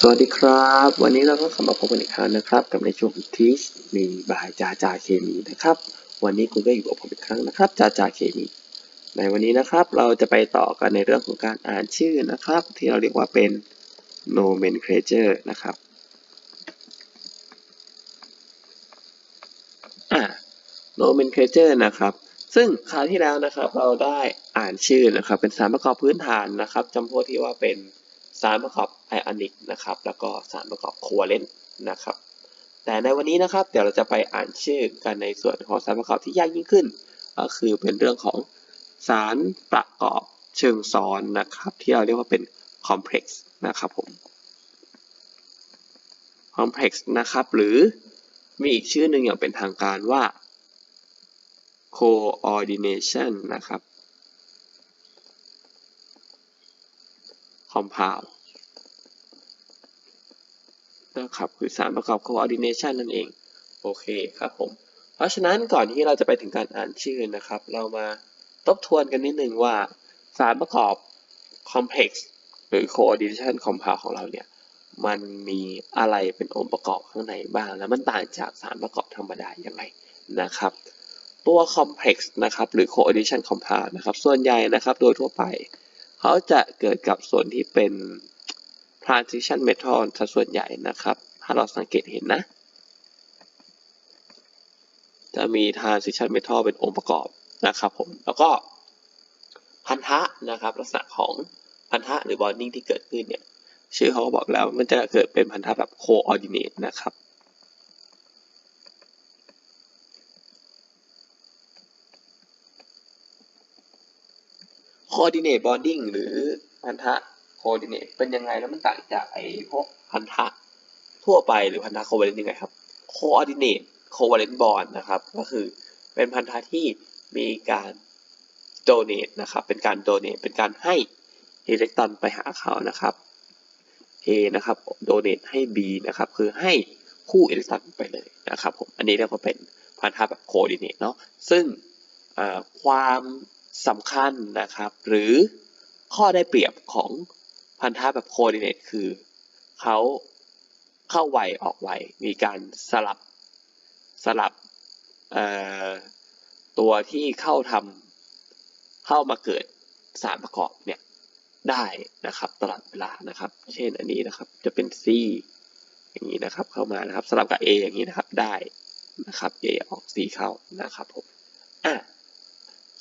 สวัสดีครับ วันนี้เราก็กลับมาพบกันอีกครั้งนะครับ กับในช่วงทีชมีบายจาจาเคมีนะครับ วันนี้คุณก็อยู่กับผมอีกครั้งนะครับจาจาเคมี ในวันนี้นะครับเราจะไปต่อกันในเรื่องของการอ่านชื่อนะครับ ที่เราเรียกว่าเป็น nomenclature นะครับอ่า nomenclature นะครับ ซึ่งคราวที่แล้วนะครับเราได้อ่านชื่อนะครับ เป็นสารประกอบพื้นฐานนะครับจำพวกที่ว่าเป็น สารประกอบไอออนิกนะครับแล้วก็สารประกอบโควัเลนต์นะครับแต่ในวันนี้นะครับเดี๋ยวเราจะไปอ่านชื่อกันในส่วนของสารประกอบที่ยากยิ่งขึ้นก็คือเป็นเรื่องของสารประกอบเชิงซ้อนนะครับที่เราเรียกว่าเป็น complex นะครับผม complex นะครับหรือมีอีกชื่อหนึ่งอย่างเป็นทางการว่า coordination นะครับ compound นะครับคือสารประกอบ coordination นั่นเอง โอเคครับผม เพราะฉะนั้นก่อนที่เราจะไปถึงการอ่านชื่อนะครับ เรามาทบทวนกันนิดนึงว่าสารประกอบ complex หรือ coordination compound ของเราเนี่ยมันมีอะไรเป็นองค์ประกอบข้างในบ้าง แล้วมันต่างจากสารประกอบธรรมดายังไงนะครับ ตัว complex นะครับหรือ coordination compound นะครับ ส่วนใหญ่นะครับโดยทั่วไป เขาจะเกิดกับส่วนที่เป็น transition metal ซะส่วนใหญ่นะครับ ถ้าเราสังเกตเห็นนะ จะมี transition metal เป็นองค์ประกอบนะครับผม แล้วก็พันธะนะครับ ลักษณะของพันธะหรือ bonding ที่เกิดขึ้นเนี่ย ชื่อเขาก็บอกแล้วมันจะเกิดเป็นพันธะแบบ coordinate นะครับ coordinate bonding หรือพันธะ coordinate เป็นยังไงแล้วมันต่างจากไอ้พวกพันธะทั่วไปหรือพันธะ covalent ยังไงครับ coordinate covalent bond นะครับ ก็คือเป็นพันธะที่มีการ donate นะครับ เป็นการ donate เป็นการให้อิเล็กตรอนไปหาเขานะครับ A นะครับ donate ให้ B นะครับ คือให้คู่อิเล็กตรอนไปเลยนะครับผม อันนี้เรียกว่าเป็นพันธะแบบ coordinate เนาะ ซึ่งความสำคัญนะครับ หรือข้อได้เปรียบของ พันธะแบบ coordinate คือเขาเข้าไวออกไวมีการสลับสลับตัวที่เข้าทำเข้ามาเกิดสารประกอบเนี่ยได้นะครับตลอดเวลานะครับ เช่นอันนี้นะครับจะเป็น C อย่างนี้นะครับเข้ามานะครับสลับกับ A อย่างนี้นะครับได้นะครับ A ออก C เข้านะครับผมอะ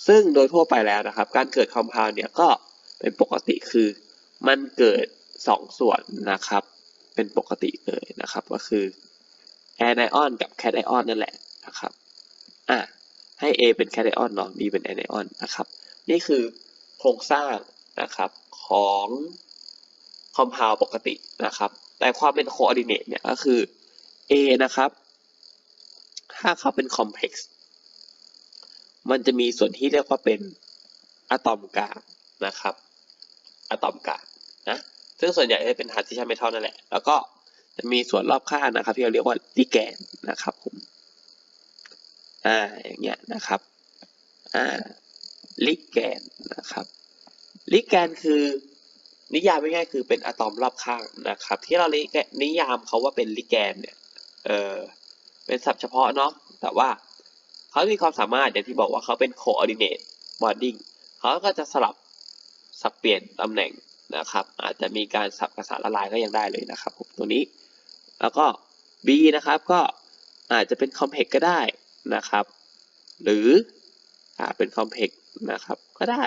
ซึ่งโดยทั่วไปแล้วนะครับ การเกิดคอมเพลเนี่ยก็เป็นปกติคือ มันเกิด 2 ส่วนนะครับ เป็นปกติเลยนะครับ ก็คือแอนไอออนกับแคทไอออนนั่นแหละนะครับอะให้ A เป็นแคทไอออนเนาะ B เป็นแอนไอออนนะครับ นี่คือโครงสร้างนะครับของคอมเพลปกตินะครับ แต่ความเป็นโคออร์ดิเนตเนี่ยก็คือ A นะครับ ถ้าเขาเป็นคอมเพล็กซ์มันจะมีส่วนที่เรียกว่าเป็นอะตอมกลางนะครับอะตอมกลาง ซึ่งส่วนใหญ่จะเป็นทาร์ติชันเมทัลนั่นแหละ แล้วก็จะมีส่วนรอบข้างนะครับที่เราเรียกว่าลิแกนนะครับผมอ่าอย่างเงี้ยนะครับอ่าลิแกนนะครับลิแกนคือนิยามง่ายๆคือเป็นอะตอมรอบข้างนะครับ ที่เรานิยามเขาว่าเป็นลิแกนเนี่ยเออเป็นศัพท์เฉพาะเนาะแต่ว่าเขามีความสามารถอย่างที่บอกว่าเขาเป็น coordinate bonding เขาก็จะสลับสับเปลี่ยนตำแหน่ง นะครับ อาจจะมีการสับกระสานละลายก็ยังได้เลยนะครับผมตัวนี้ แล้วก็ B นะครับก็อาจจะเป็น complex ก็ได้นะครับ หรืออาเป็น complex นะครับก็ได้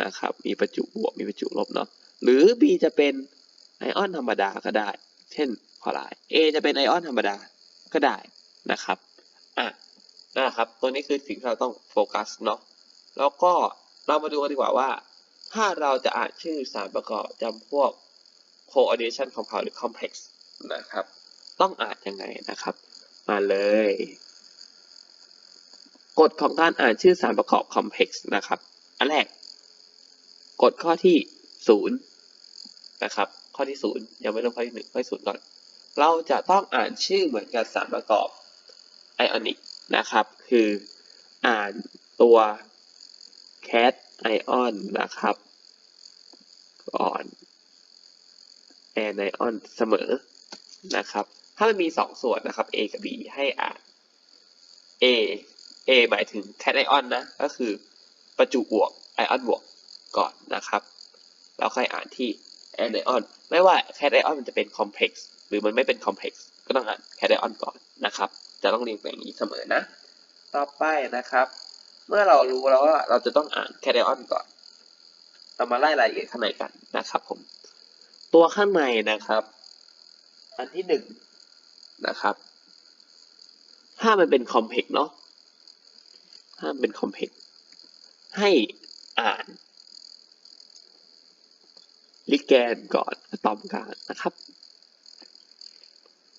นะครับ มีประจุบวกมีประจุลบเนาะหรือ B จะเป็นไอออนธรรมดาก็ได้ เช่นคลอไรด์ A จะเป็นไอออนธรรมดาก็ได้นะครับอะนะครับ ตัวนี้คือสิ่งที่เราต้องโฟกัสเนาะแล้วก็เรามาดูกันดีกว่าว่า ถ้าเราจะอ่านชื่อสารประกอบจำพวก coordination compound หรือ complex นะครับ ต้องอ่านยังไงนะครับ มาเลย กฎของการอ่านชื่อสารประกอบ complex นะครับ อันแรก กฎข้อที่ 0 นะครับ ข้อที่ 0 ยังไม่ต้องข้อที่1ข้อที่0ก่อน เราจะต้องอ่านชื่อเหมือนกับสารประกอบไอออนิกนะครับ คืออ่านตัว cat ion นะครับ ก่อน anion เสมอนะครับ ถ้ามันมีสองส่วนนะครับ A กับ B ให้อ่าน A A หมายถึง cation นะ ก็คือประจุบวก ion บวกก่อนนะครับ แล้วค่อยอ่านที่ anion ไม่ว่า cation มันจะเป็น complex หรือมันไม่เป็น complex ก็ต้องอ่าน cation ก่อนนะครับ จะต้องเรียงแบบนี้เสมอนะ ต่อไปนะครับ เมื่อเรารู้แล้วว่าเราจะต้องอ่าน cation ก่อน เรามาไล่รายละเอียดข้างในกันนะครับผม ตัวข้างในนะครับ อันที่หนึ่งนะครับ ถ้ามันเป็น complex เนาะถ้ามันเป็น complex ให้อ่านลิแกนก่อนอะตอมกลางนะครับ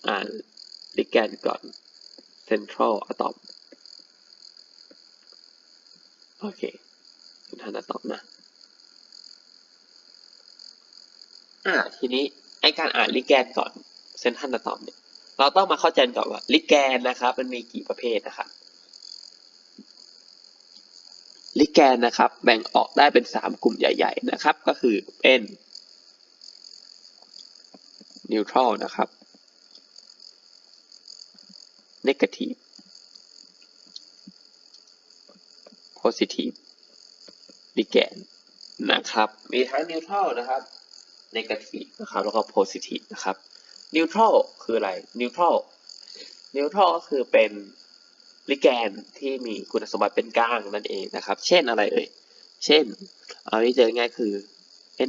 อ่านลิแกนก่อน central atom โอเคเป็นทันอะตอมนะ อ่าทีนี้ไอการอ่านลิแกนก่อนเซนทันอะตอมเนี่ยเราต้องมาเข้าใจก่อนว่าลิแกนนะครับ มันมีกี่ประเภทนะครับลิแกนนะครับ แบ่งออกได้เป็นสามกลุ่มใหญ่ ๆ นะครับ ก็คือเป็นนิวทรัลนะครับเนกาทีฟโพซิทีฟลิแกนนะครับ มีทั้งนิวทรัลนะครับ เนกาทีฟนะครับ แล้วก็โพซิทีฟนะครับนิวทรัลคืออะไรนิวทรัลนิวทรัลก็คือเป็นลิแกนที่มีคุณสมบัติเป็นกลางนั่นเองนะครับ เช่นอะไรเอ่ย เช่น เอาที่เจอง่ายคือ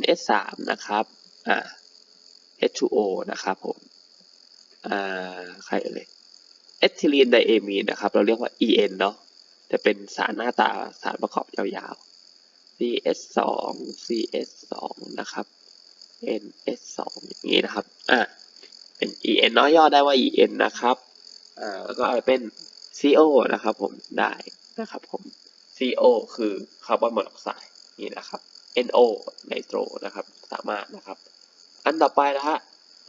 NS3 นะครับ อ่า H2O นะครับผม อ่า ใครเอ่ยเอทิลีนไดเอมีนนะครับ เราเรียกว่า EN เนาะจะเป็นสารหน้าตาสารประกอบยาวๆ CS2 CS2 นะครับ NS2 อย่างนี้นะครับ อ่าเป็น EN เนาะย่อได้ว่า EN นะครับ อ่า แล้วก็อาจจะเป็น CO นะครับผม ได้นะครับผม CO คือคาร์บอนมอนอกไซด์นี่นะครับ NO ไนโตรนะครับ สามารถนะครับ อันต่อไปนะฮะ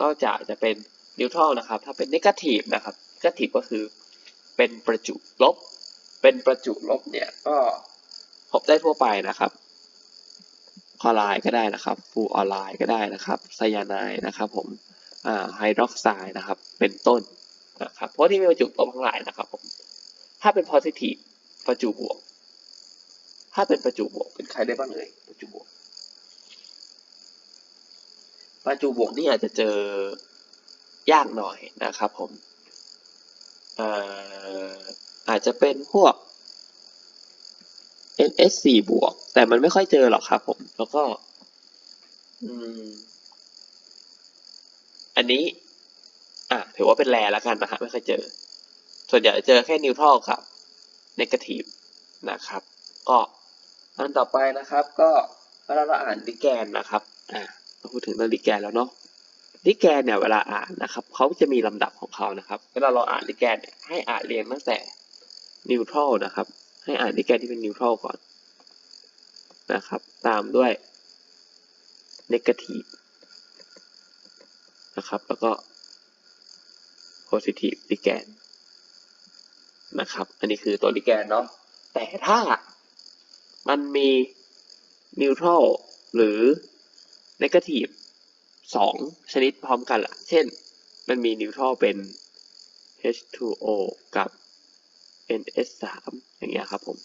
นอกจากจะเป็นนิวทรัลนะครับ ถ้าเป็นเนกาทีฟนะครับเนกาทีฟก็คือเป็นประจุลบ เป็นประจุลบเนี่ยก็พบได้ทั่วไปนะครับ คลอไรด์ก็ได้นะครับฟูออไรด์ก็ได้นะครับไซยาไนด์นะครับผมไฮดรอกไซด์นะครับ เป็นต้นนะครับเพราะที่มีประจุลบทั้งหลายนะครับผมถ้าเป็น positive ประจุบวก ถ้าเป็นประจุบวกเป็นใครได้บ้างเอ่ยประจุบวก ประจุบวกนี่อาจจะเจอยากหน่อยนะครับผมอาอาจจะเป็นพวก NS4 บวก แต่มันไม่ค่อยเจอหรอกครับผม แล้วก็อันนี้ อะถือว่าเป็นแรแล้วกันนะฮะไม่ค่อยเจอ ส่วนใหญ่เจอแค่นิวทรัลครับเนกาทีฟนะครับ ก็อันต่อไปนะครับ ก็เวลาเราอ่านลิแกนนะครับ อ่าเราพูดถึงเรื่องลิแกนแล้วเนาะลิแกนเนี่ยเวลาอ่านนะครับเขาจะมีลำดับของเขานะครับ เวลาเราอ่านลิแกนเนี่ยให้อ่านเรียงตั้งแต่นิวทรัลนะครับ ให้อ่านลิแกนที่เป็นนิวทรัลก่อนนะครับ ตามด้วยเนกาทีฟนะครับ แล้วก็โพซิทีฟลิแกนนะครับ อันนี้คือตัวลิแกนเนาะ แต่ถ้ามันมีนิวทรัลหรือเนกาทีฟสองชนิดพร้อมกันล่ะ เช่น มันมีนิวทรัลเป็น H2O กับ NS3 อย่างเงี้ยครับผม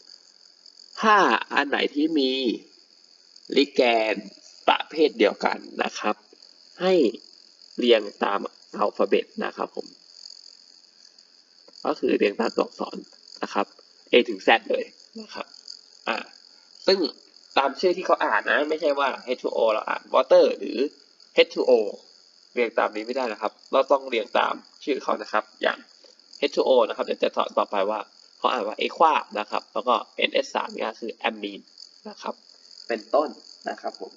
ถ้าอันไหนที่มีลิแกนประเภทเดียวกันนะครับ ให้เรียงตามอัลฟาเบตนะครับผม ก็คือเรียงตามตัวอักษรนะครับ A ถึง Z เลยนะครับอ่าซึ่งตามชื่อที่เขาอ่านนะ ไม่ใช่ว่า H2O เราอ่าน water หรือ H2O เรียงตามนี้ไม่ได้นะครับ เราต้องเรียงตามชื่อเขานะครับ อย่าง H2O นะครับ เดี๋ยวจะสอนต่อไปว่า เขาอ่านว่า aqua นะครับ แล้วก็ NS3 เนี่คือ amine นะครับ เป็นต้นนะครับผม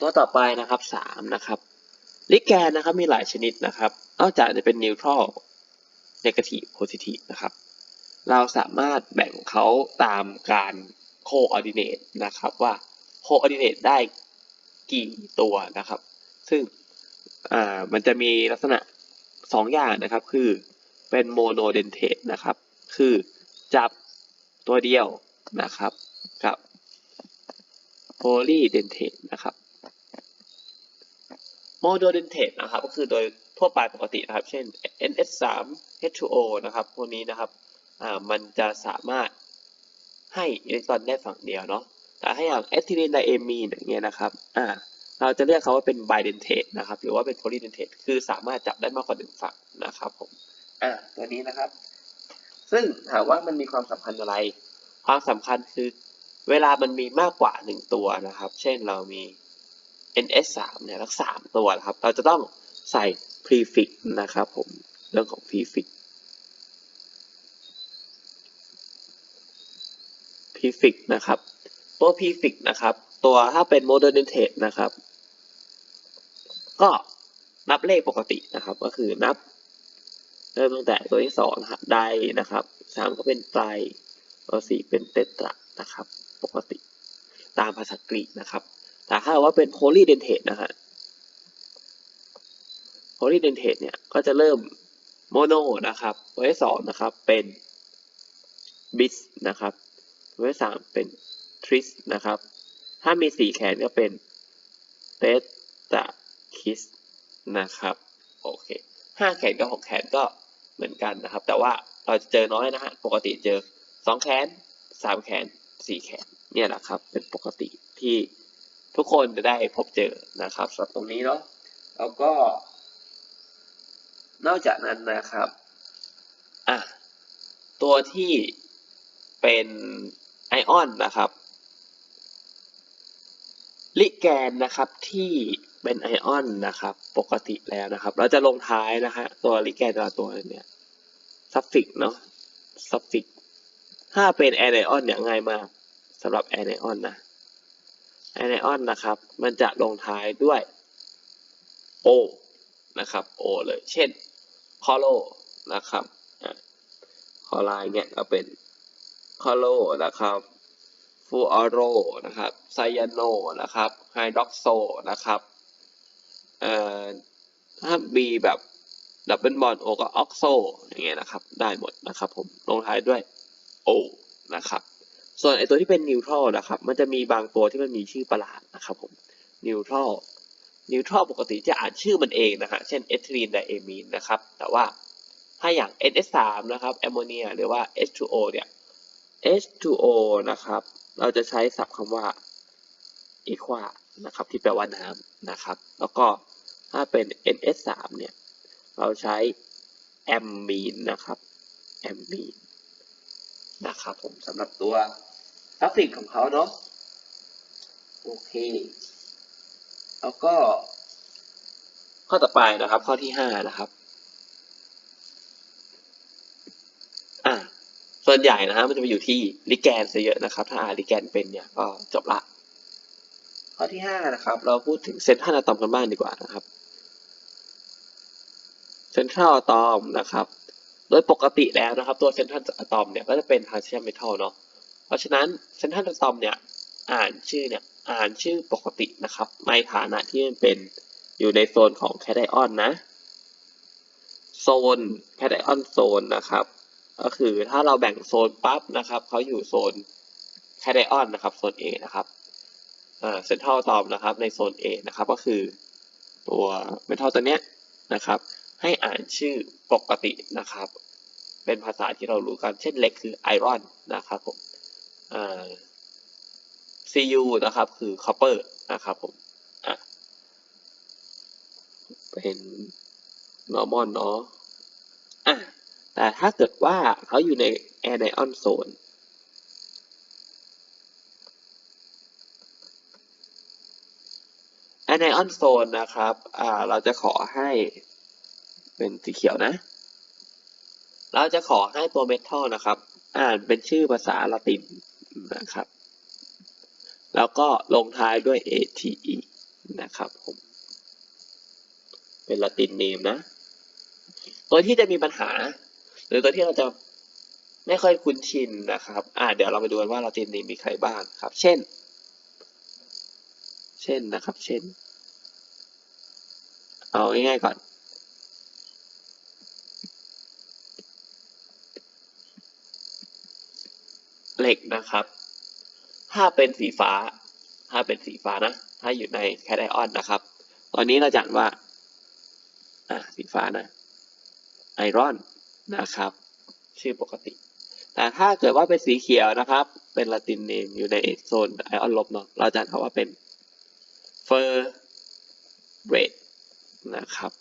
ตัวต่อไปนะครับสามนะครับ ลิแกนนะครับมีหลายชนิดนะครับ นอกจากจะเป็น neutral negative positive นะครับ เราสามารถแบ่งเขาตามการ coordinate นะครับว่า coordinate ได้กี่ตัวนะครับ ซึ่งมันจะมีลักษณะสองอย่างนะครับ คือเป็น monodentate นะครับ คือจับตัวเดียวนะครับกับ polydentate นะครับโมโดเดนเท e นะครับก็คือโดยทั่วไปปกตินะครับ เช่น NS3 H2O นะครับพวกนี้นะครับอ่ามันจะสามารถให้อิเล็กตรอนได้ฝั่งเดียวเนาะแต่ถ้าอย่างเอทิลีนไดเอมีนอย่างเงี้ยนะครับอ่าเราจะเรียกเขาว่าเป็นไบเดนเท e นะครับหรือว่าเป็นโพลีเดนเท e คือสามารถจับได้มากกว่าหนึ่งฝั่งนะครับผมอ่าตัวนี้นะครับ ซึ่งถามว่ามันมีความสำคัญอะไร ความสำคัญคือเวลามันมีมากกว่าหนึ่งตัวนะครับ เช่นเรามี NS3 เนี่ยทั้งสามตัวนะครับ เราจะต้องใส่ prefix นะครับผม เรื่องของ prefix prefix นะครับ ตัว prefix นะครับ ตัวถ้าเป็น modernate นะครับ ก็นับเลขปกตินะครับ ก็คือนับ เริ่มตั้งแต่ตัวที่สองนะครับไดนะครับสามก็เป็นไตรตัวสี่เป็นเตตรานะครับ ปกติ ตามภาษากรีกนะครับ แต่ถ้าว่าเป็นโพลีเดนเท e นะฮะโพลีเดนเท e เนี่ยก็จะเริ่มโมโนนะครับตัวที่สองนะครับเป็นบิสนะครับตัวที่สามเป็นทริสนะครับ ถ้ามีสี่แขนก็เป็นเตตราคิสนะครับ โอเคห้าแขนกับหกแขนก็ เหมือนกันนะครับ แต่ว่าเราจะเจอน้อยนะฮะปกติเจอสองแขนสามแขนสี่แขนเนี่ยแหละครับ เป็นปกติที่ทุกคนจะได้พบเจอนะครับสำหรับตรงนี้เนาะแล้วก็ นอกจากนั้นนะครับอะตัวที่เป็นไอออนนะครับลิแกนนะครับที่ เป็นไอออนนะครับ ปกติแล้วนะครับ เราจะลงท้ายนะฮะตัวลิแกนแต่ละตัวเนี่ยซัฟฟิกเนาะซัฟฟิกถ้าเป็นแอนไอออนเนี่ยง่ายมากสำหรับแอนไอออนนะแอนไอออนนะครับ มันจะลงท้ายด้วย O นะครับ O เลย เช่นคอโลนะครับคอไลน์เนี่ยก็เป็นคอโลนะครับฟูออโรนะครับไซยาโนนะครับไฮดรอกโซนะครับ เอ่อถ้ามีแบบดับเบิลบอลโอก็ออกโซอย่างเงี้ยนะครับ ได้หมดนะครับผมลงท้ายด้วย O นะครับ ส่วนไอตัวที่เป็นนิวทรัลนะครับ มันจะมีบางตัวที่มันมีชื่อประหลาดนะครับผมนิวทรัลนิวทรัลปกติจะอ่านชื่อมันเองนะฮะเช่นเอทิลีนไดเอมีนนะครับ แต่ว่าถ้าอย่าง NS3 นะครับแอมโมเนียหรือว่า H2O เนี่ย H2O นะครับ เราจะใช้ศัพท์คำว่า aqua นะครับ ที่แปลว่าน้ำนะครับ แล้วก็ ถ้าเป็น NS3 เนี่ย เราใช้ amine นะครับ amine นะครับผมสำหรับตัวกราฟิกของเขาเนาะโอเค แล้วก็ ข้อต่อไปนะครับ ข้อที่ห้านะครับอ่าส่วนใหญ่นะฮะมันจะไปอยู่ที่ลิแกนซะเยอะนะครับ ถ้าอ่านลิแกนเป็นเนี่ยก็จบละข้อที่ห้านะครับ เราพูดถึงเซนทรัลอะตอมกันบ้างดีกว่านะครับ เซนทรัลอะตอมนะครับ โดยปกติแล้วนะครับ ตัวเซนทรัลอะตอมเนี่ยก็จะเป็นทรานซิชันเมทัลเนาะ เพราะฉะนั้นเซนทรัลอะตอมเนี่ยอ่านชื่อเนี่ยอ่านชื่อปกตินะครับ ในฐานะที่มันเป็นอยู่ในโซนของแคทไอออนนะ โซนแคทไอออนโซนนะครับ ก็คือถ้าเราแบ่งโซนปั๊บนะครับเขาอยู่โซนแคทไอออนนะครับโซน A นะครับเซนทรัลตอมนะครับในโซน A นะครับก็คือตัวเมทัลตัวเนี้ยนะครับ ให้อ่านชื่อปกตินะครับ เป็นภาษาที่เรารู้กัน เช่นเหล็กคือไอรอนนะครับผมอ่า Cu นะครับคือ copper นะครับผมอะเป็น normal เนาะอะแต่ถ้าเกิดว่าเขาอยู่ใน anion zone anion zone นนะครับ เราจะขอให้ เป็นสีเขียวนะ เราจะขอให้ตัวเมทัลนะครับ อ่านเป็นชื่อภาษาละตินนะครับ แล้วก็ลงท้ายด้วย ate นะครับผมเป็นละตินเนมนะ ตัวที่จะมีปัญหา หรือตัวที่เราจะไม่ค่อยคุ้นชินนะครับ อ่าเดี๋ยวเราไปดูกันว่าละตินเนมมีใครบ้างครับ เช่น เช่นนะครับ เช่น เอาง่ายๆก่อน เหล็กนะครับ ถ้าเป็นสีฟ้า ถ้าเป็นสีฟ้านะ ถ้าอยู่ในแคทไอออนนะครับ ตอนนี้เราจะอ่านว่า อ่าสีฟ้านะ ไอรอนนะครับ ชื่อปกติ แต่ถ้าเกิดว่าเป็นสีเขียวนะครับ เป็นลาตินเนมอยู่ในโซนไอออนลบเนาะ เราจะอ่านว่าเป็นเฟอร์เรดนะครับ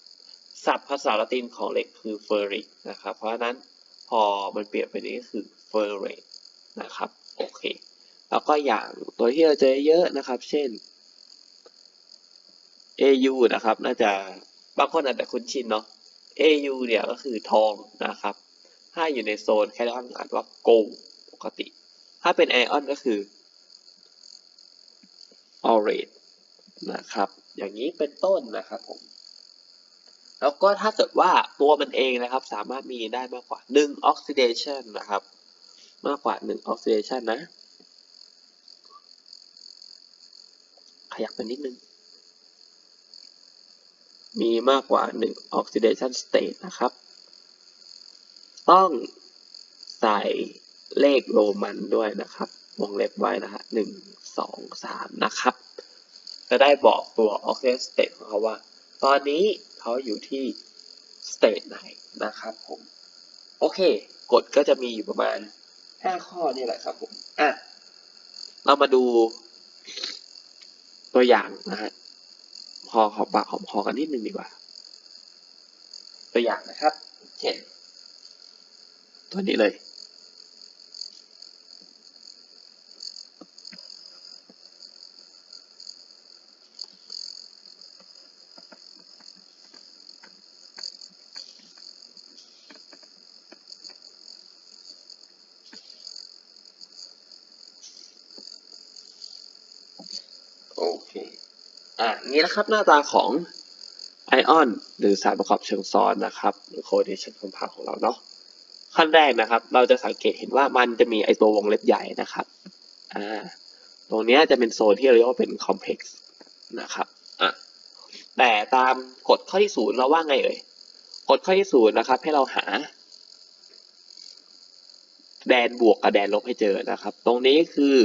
ศัพท์ภาษาละตินของเหล็กคือเฟอร์ริกนะครับ เพราะฉะนั้นพอมันเปลี่ยนไปนี้ก็คือเฟอร์เรด นะครับโอเคแล้วก็อย่างตัวที่เราเจอเยอะนะครับ เช่น AU นะครับ น่าจะบางคนอาจจะคุ้นชินเนาะ AU เนี่ยก็คือทองนะครับ ถ้าอยู่ในโซนแคทออนอ่านว่า gold ปกติ ถ้าเป็นไอออนก็คือ orange นะครับ อย่างนี้เป็นต้นนะครับผม แล้วก็ถ้าเกิดว่าตัวมันเองนะครับ สามารถมีได้มากกว่า 1 oxidation นะครับ มากกว่า 1 oxidation นะ ขยับไปนิดนึง มีมากกว่า 1 oxidation state นะครับ ต้องใส่เลขโรมันด้วยนะครับ วงเล็บไว้นะฮะหนึ่งสองสามนะครับ จะได้บอกตัว oxidation state ของเขาว่า ตอนนี้เขาอยู่ที่ state ไหนนะครับผม โอเค กฎก็จะมีอยู่ประมาณ ห้าข้อนี่แหละครับผมอะเรามาดูตัวอย่างนะฮะพอขอบปากหอมคอกันนิดนึงดีกว่า ตัวอย่างนะครับ เช่น ตัวนี้เลย โอเค อะนี่นะครับหน้าตาของไอออนหรือสารประกอบเชิงซ้อนนะครับหรือ coordination compound ของเราเนาะขั้นแรกนะครับ เราจะสังเกตเห็นว่ามันจะมีไอตัววงเล็บใหญ่นะครับอ่าตรงนี้จะเป็นโซนที่เราเรียกว่าเป็น complex นะครับอะแต่ตามกฎข้อที่ศูนย์เราว่าไงเอ่ยกฎข้อที่ศูนย์นะครับ ให้เราหา แดนบวกกับแดนลบให้เจอนะครับ ตรงนี้คือ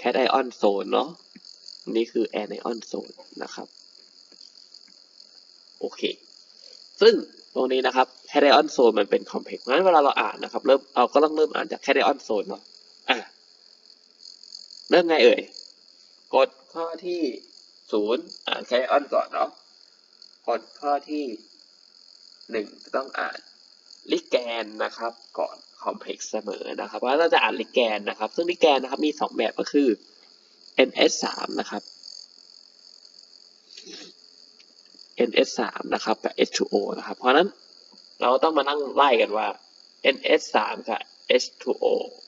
cation zone เนาะ นี้คือ anion zone นนะครับ โอเค ซึ่งตรงนี้นะครับ cation zone มันเป็น complex งั้นเวลาเราอ่านนะครับ เริ่มเราก็ต้องเริ่มอ่านจาก cation zone เนาะอะเริ่มไงเอ่ยกฎข้อที่ศูนย์อ่าน cation ก่อนเนาะกฎข้อที่หนึ่งต้องอ่านลิแกนนะครับ ก่อนคอมเพล็กซ์เสมอนะครับเพราะเราจะอ่านลิแกนนะครับ ซึ่งลิแกนนะครับมีสองแบบก็คือ NS3 นะครับ NS3 นะครับ กับ H2O นะครับ เพราะนั้นเราต้องมานั่งไล่กันว่า NS3 กับ H2O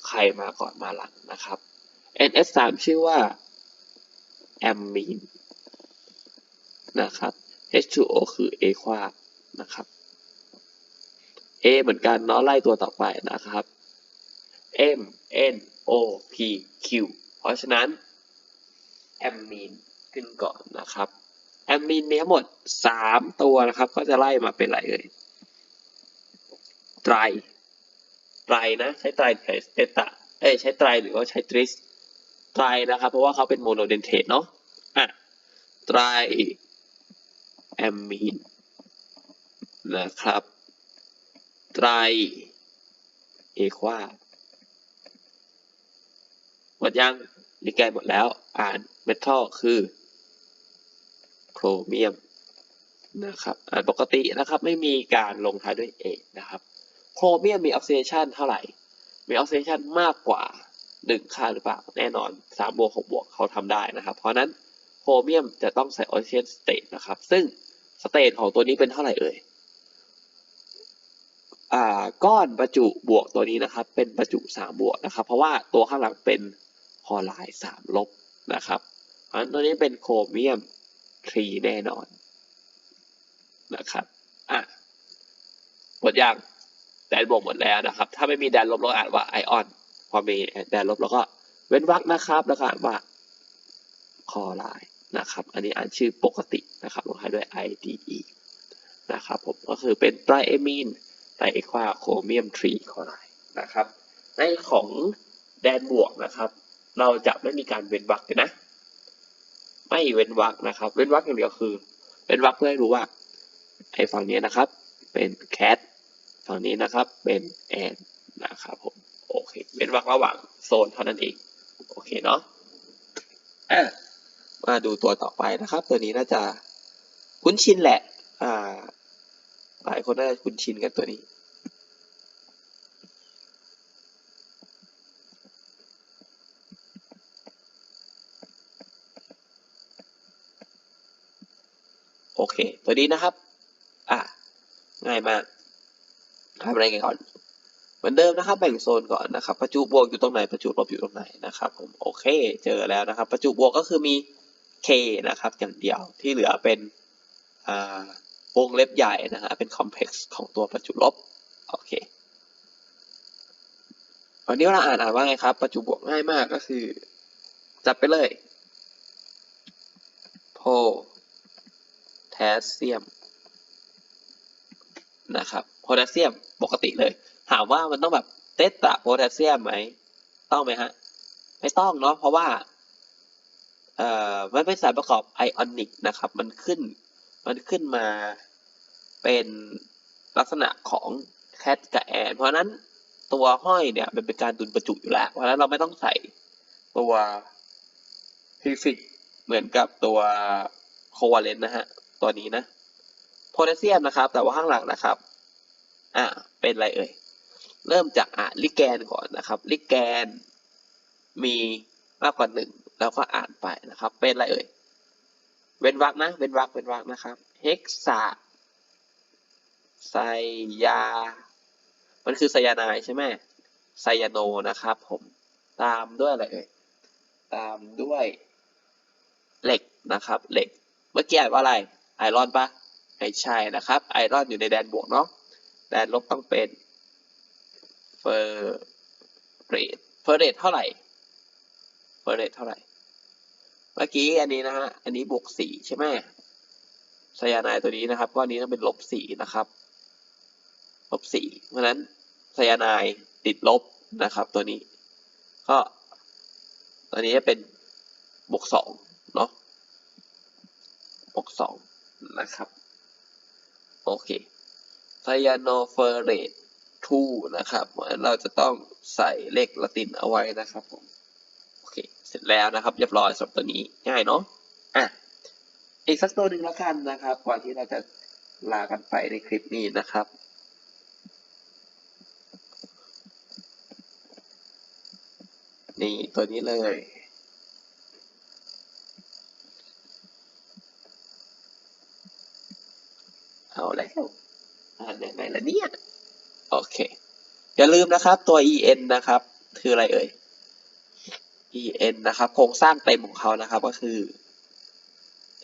ใครมาก่อนมาหลังนะครับ NS3 ชื่อว่าแอมมีนนะครับ H2O คือเอควานะครับ A เหมือนกันเนาะไล่ตัวต่อไปนะครับ M N O P Q เพราะฉะนั้น แอมมีนขึ้นก่อนนะครับ แอมมีนมีทั้งหมด 3 ตัวนะครับ ก็จะไล่มาเป็นอะไรเอ่ยไตรไตรนะ ใช้ไตรใช้เตตะเอ้ยใช้ไตรหรือว่าใช้ทริสไตรนะครับ เพราะว่าเขาเป็นโมโนเดนเทตเนาะอะไตรแอมมีนนะครับไตรเอควาหมดยัง ลิแกนหมดแล้ว อ่านเมทัลคือโครเมียมนะครับอ่านปกตินะครับไม่มีการลงท้ายด้วยเอนะครับ โครเมียมมีออกซิเดชันเท่าไหร่ มีออกซิเดชันมากกว่าหนึ่งค่าหรือเปล่า แน่นอนสามบวกหกบวกเขาทำได้นะครับ เพราะนั้นโครเมียมจะต้องใส่ออกซิเดชันสเตทนะครับ ซึ่งสเตทของตัวนี้เป็นเท่าไหร่เอ่ยอ่าก้อนประจุบวกตัวนี้นะครับ เป็นประจุสามบวกนะครับ เพราะว่าตัวข้างหลังเป็น ฮอลไลน์สามลบนะครับเพราะฉะนั้นตัวนี้เป็นโครเมียมทรีแน่นอนนะครับอะหมดยังแดนบวกหมดแล้วนะครับ ถ้าไม่มีแดนลบเราอ่านว่าไอออน พอมีแดนลบเราก็เว้นวรรคนะครับแล้วก็อ่านว่าคอลน์นะครับ อันนี้อ่านชื่อปกตินะครับลงท้ายด้วย IDE นะครับผมก็คือเป็นไตรเอมีนไตรเอควาโครเมียมทรีคอไลน์นะครับในของแดนบวกนะครับ เราจะไม่มีการเว้นวรรคเลยนะ ไม่เว้นวรรคนะครับ เว้นวรรคอย่างเดียวคือเป็นวรรคเพื่อให้รู้ว่าไอ้ฝั่งนี้นะครับ เป็น cat ฝั่งนี้นะครับเป็น and นะครับผมโอเคเป็นวรรคระหว่างโซนเท่านั้นเองโอเคเนาะอะมาดูตัวต่อไปนะครับ ตัวนี้น่าจะคุ้นชินแหละ อ่า หลายคนน่าจะคุ้นชินกับตัวนี้ เค ตัวนี้นะครับ อะ ง่ายมากทำอะไรกันก่อน เหมือนเดิมนะครับ แบ่งโซนก่อนนะครับ ประจุบวกอยู่ตรงไหน ประจุลบอยู่ตรงไหนนะครับ ผม โอเค เจอแล้วนะครับ ประจุบวกก็คือมี K นะครับ อย่างเดียว ที่เหลือเป็น อ่าวงเล็บใหญ่นะฮะ เป็นคอมเพล็กซ์ของตัวประจุลบ โอเควันนี้เราอ่านอ่านว่าไงครับ ประจุบวกง่ายมากก็คือ จับไปเลยโพ แทสเซียมนะครับโพแทสเซียมปกติเลย ถามว่ามันต้องแบบเตตราโพแทสเซียมไหมต้องไหมฮะ ไม่ต้องเนาะเพราะว่าเอ่อมันเป็นสารประกอบไอออนิกนะครับ มันขึ้นมันขึ้นมาเป็นลักษณะของแคทกับแอนเพราะนั้นตัวห้อยเนี่ยมันเป็นการดุลประจุอยู่แล้ว เพราะฉะนั้นเราไม่ต้องใส่ตัวพิฟิกเหมือนกับตัวโควาเลนนะฮะ ตัวนี้นะโพแทสเซียมนะครับ แต่ว่าข้างหลังนะครับ อ่า เป็นอะไรเอ่ย เริ่มจากอ่านลิแกนก่อนนะครับ ลิแกนมีมากกว่าหนึ่งแล้วก็อ่านไปนะครับ เป็นอะไรเอ่ย เว้นวรรคนะ เว้นวรรคเว้นวรรคนะครับเฮกซาไซยา มันคือไซยาไนใช่ไหมไซยาโนนะครับผม ตามด้วยอะไรเอ่ย ตามด้วยเหล็กนะครับ เหล็ก เมื่อกี้อ่านว่าอะไร ไอรอนปะไม่ใช่นะครับ ไอรอนอยู่ในแดนบวกเนาะ แดนลบต้องเป็นเฟอร์เรทเฟอร์เรทเท่าไหร่ เฟอร์เรทเท่าไหร่ เมื่อกี้อันนี้นะฮะ อันนี้บวกสี่ใช่ไหมไซยาไนด์ตัวนี้นะครับก้อนนี้ต้องเป็นลบสี่นะครับลบสี่เพราะนั้นไซยาไนด์ติดลบนะครับตัวนี้ ก็ตัวนี้จะเป็นบวกสองเนาะบวกสอง นะครับ โอเคไซยาโนเฟอร์เรต2นะครับเราะฉะนั้นเราจะต้องใส่เลขละตินเอาไว้นะครับผมโอเค เสร็จแล้วนะครับ เรียบร้อยสำหรับตัวนี้ง่ายเนาะอะอีกสักตัวหนึ่งแล้วกันนะครับ ก่อนที่เราจะลากันไปในคลิปนี้นะครับ นี่ตัวนี้เลย เอาแล้วอ่านยังไงล่ะเนี่ย โอเค อย่าลืมนะครับตัว en นะครับ คืออะไรเอ่ย en นะครับ โครงสร้างเต็มของเขานะครับก็คือ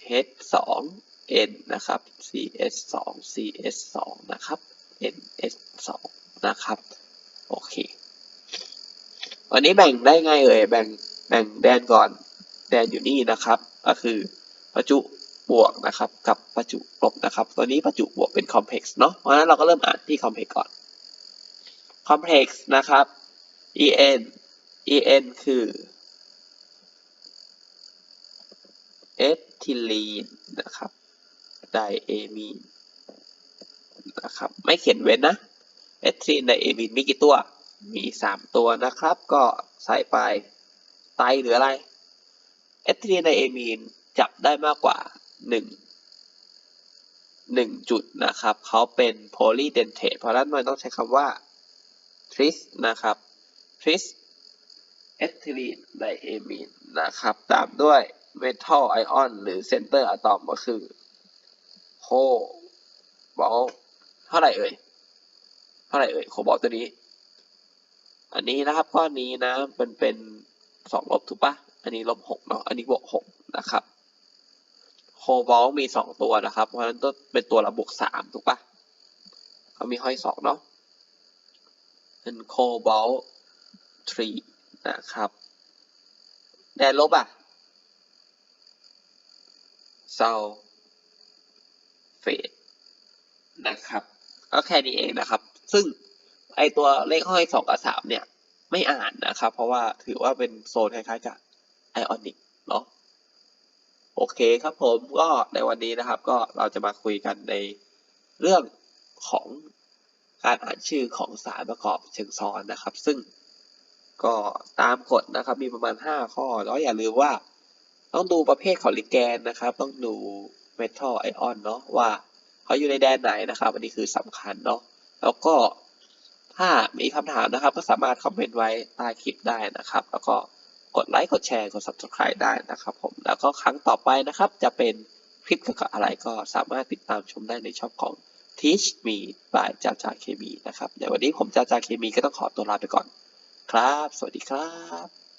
h 2 n นะครับ cs 2 cs 2นะครับ ns 2นะครับ โอเค วันนี้แบ่งได้ไงเอ่ย แบ่ง แบ่งแดนก่อน แดนอยู่นี่นะครับ ก็คือ ประจุ บวกนะครับกับประจุลบนะครับ ตัวนี้ประจุบวกเป็นคอมเพล็กซ์เนาะเพราะฉะนั้นเราก็เริ่มอ่านที่คอมเพล็กซ์ก่อนคอมเพล็กซ์นะครับ en en คือ เอทิลีนนะครับไดเอมีนนะครับไม่เขียนเว้นนะเอทิลีนไดเอมีนมีกี่ตัว มีสามตัวนะครับ ก็ใส่ไปไตหรืออะไรเอทิลีนไดเอมีนจับได้มากกว่า หนึ่งจุดนะครับเขาเป็นโพลีเดนเทตเพราะฉะนั้นมันต้องใช้คำว่า tris นะครับ tris เอทิลีนไดเอมีนนะครับ ตามด้วย metal ion หรือ center atom ก็คือโคบอลเท่าไหร่เอ่ย เท่าไหร่เอ่ยโคบอลตัวนี้ อันนี้นะครับก้อนนี้นะเป็นเป็นสองลบถูกปะอันนี้ลบหกเนาะอันนี้บวกหกนะครับ โคบอลมีสองตัวนะครับ เพราะฉะนั้นต้องเป็นตัวละบวกสามถูกปะเขามีห้อยสองเนาะเป็นโคบอล3นะครับแดนลบอะเซลเฟดนะครับก็แค่นี้เองนะครับ ซึ่งไอตัวเลขห้อยสองกับสามเนี่ย ไม่อ่านนะครับ เพราะว่าถือว่าเป็นโซนคล้ายๆกับไอออนิกเนาะ โอเคครับผมก็ในวันนี้นะครับ ก็เราจะมาคุยกันในเรื่องของการอ่านชื่อของสารประกอบเชิงซ้อนนะครับ ซึ่งก็ตามกฎนะครับ มีประมาณ 5 ข้อ แล้วอย่าลืมว่า ต้องดูประเภทของลิแกนนะครับ ต้องดูเมทัลไอออนเนาะว่าเขาอยู่ในแดนไหนนะครับ อันนี้คือสำคัญเนาะแล้วก็ถ้ามีคำถามนะครับ ก็สามารถคอมเมนต์ไว้ใต้คลิปได้นะครับ แล้วก็ กดไลค์กดแชร์กด subscribe ได้นะครับผมแล้วก็ครั้งต่อไปนะครับ จะเป็นคลิปเกี่ยวกับอะไรก็สามารถติดตามชมได้ในช่องของ Teach Me by จาจาเคมีนะครับในวันนี้ผมจาจาเคมีก็ต้องขอตัวลาไปก่อนครับ สวัสดีครับ